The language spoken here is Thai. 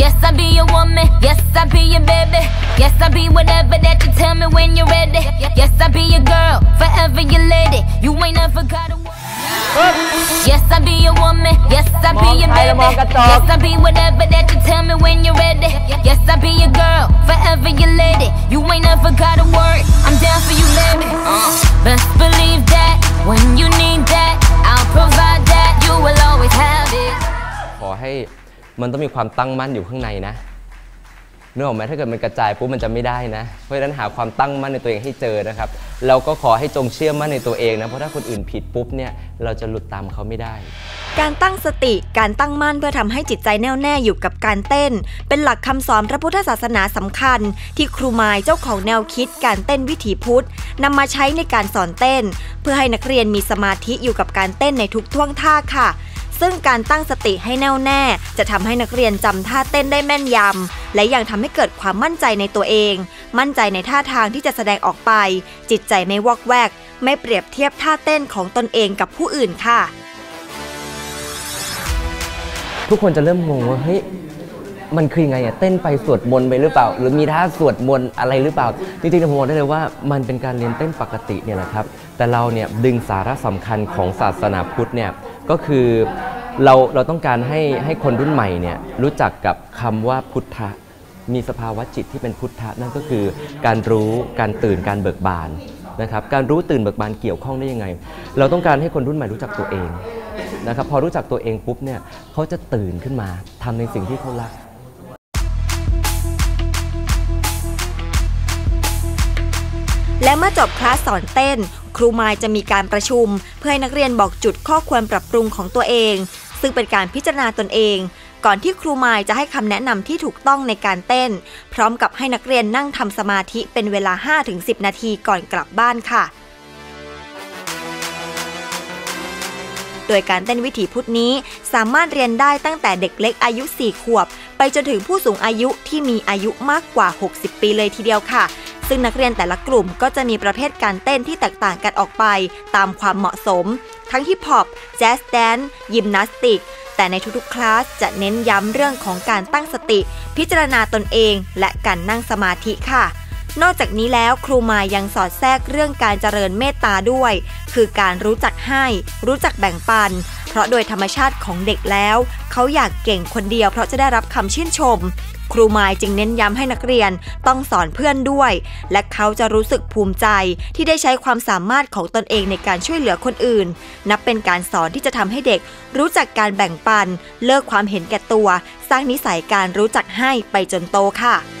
I be your woman. Yes, I be your baby. Yes, I be whatever that you tell me when you're ready. Yes, I be your girl, forever your lady. You ain't never gotta worry. Yes, I be your woman. Yes, I be your มองใครแล้ว baby. มองกระจก Yes, I be whatever that you tell me when you're ready. Yes, I be your girl, forever your lady. You ain't never gotta worry. I'm down for you, baby. Uh, best believe that when you need that, I'll provide that. You will always have it. ขอให้ มันต้องมีความตั้งมั่นอยู่ข้างในนะนึกออกไหมถ้าเกิดมันกระจายปุ๊บมันจะไม่ได้นะ เพราะฉะนั้นหาความตั้งมั่นในตัวเองให้เจอนะครับ เราก็ขอให้จงเชื่อมั่นในตัวเองนะ เพราะถ้าคนอื่นผิดปุ๊บเนี่ยเราจะหลุดตามเขาไม่ได้ การตั้งสติ การตั้งมั่นเพื่อทำให้จิตใจแน่วแน่อยู่กับการเต้น เป็นหลักคำสอนพระพุทธศาสนาสำคัญ ที่ครูมายเจ้าของแนวคิด การเต้นวิถีพุทธนำมาใช้ในการสอนเต้น เพื่อให้นักเรียนมีสมาธิอยู่กับการเต้นในทุกท่วงท่าค่ะ ซึ่งการตั้งสติให้แน่วแน่ จะทำให้นักเรียนจำท่าเต้นได้แม่นยำ และยังทำให้เกิดความมั่นใจในตัวเอง มั่นใจในท่าทางที่จะแสดงออกไป จิตใจไม่วอกแวก ไม่เปรียบเทียบท่าเต้นของตนเองกับผู้อื่นค่ะ ทุกคนจะเริ่มงงว่าเฮ้ยมันคือยังไงอะเต้นไปสวดมนต์ไปหรือเปล่า หรือมีท่าสวดมนต์อะไรหรือเปล่า จริงๆผมบอกได้เลยว่ามันเป็นการเรียนเต้นปกติเนี่ยแหละครับ แต่เราเนี่ยดึงสาระสำคัญของศาสนาพุทธเนี่ย ก็คือเราเราต้องการให้ให้คนรุ่นใหม่เนี่ยรู้จักกับคำว่าพุทธะมีสภาวะจิตที่เป็นพุทธะนั่นก็คือการรู้การตื่นการเบิกบานนะครับการรู้ตื่นเบิกบานเกี่ยวข้องได้ยังไง เราต้องการให้คนรุ่นใหม่รู้จักตัวเองนะครับพอรู้จักตัวเองปุ๊บเนี่ยเขาจะตื่นขึ้นมาทำในสิ่งที่เขารัก และเมื่อจบคลาสสอนเต้น ครูมายจะมีการประชุม เพื่อให้นักเรียนบอกจุดข้อควรปรับปรุงของตัวเอง ซึ่งเป็นการพิจารณาตนเอง ก่อนที่ครูมายจะให้คำแนะนำที่ถูกต้องในการเต้น พร้อมกับให้นักเรียนนั่งทำสมาธิเป็นเวลา 5-10 นาทีก่อนกลับบ้านค่ะโดยการเต้นวิถีพุทธนี้สามารถเรียนได้ตั้งแต่เด็กเล็กอายุ 4 ขวบ ไปจนถึงผู้สูงอายุที่มีอายุมากกว่า 60 ปีเลยทีเดียวค่ะ ซึ่งนักเรียนแต่ละกลุ่มก็จะมีประเภทการเต้นที่แตกต่างกันออกไปตามความเหมาะสม ทั้งฮิปฮอปแจ๊สแดนซ์ยิมนาสติก แต่ในทุกๆ คลาสจะเน้นย้ำเรื่องของการตั้งสติ พิจารณาตนเอง และการนั่งสมาธิค่ะนอกจากนี้แล้วครูมายังสอดแทรกเรื่องการเจริญเมตตาด้วย คือการรู้จักให้ รู้จักแบ่งปัน เพราะโดยธรรมชาติของเด็กแล้ว เขาอยากเก่งคนเดียวเพราะจะได้รับคำชื่นชม ครูมายจึงเน้นย้ำให้นักเรียนต้องสอนเพื่อนด้วย และเขาจะรู้สึกภูมิใจที่ได้ใช้ความสามารถของตนเองในการช่วยเหลือคนอื่น นับเป็นการสอนที่จะทำให้เด็ก รู้จักการแบ่งปัน เลิกความเห็นแก่ตัว สร้างนิสัยการรู้จักให้ไปจนโตค่ะ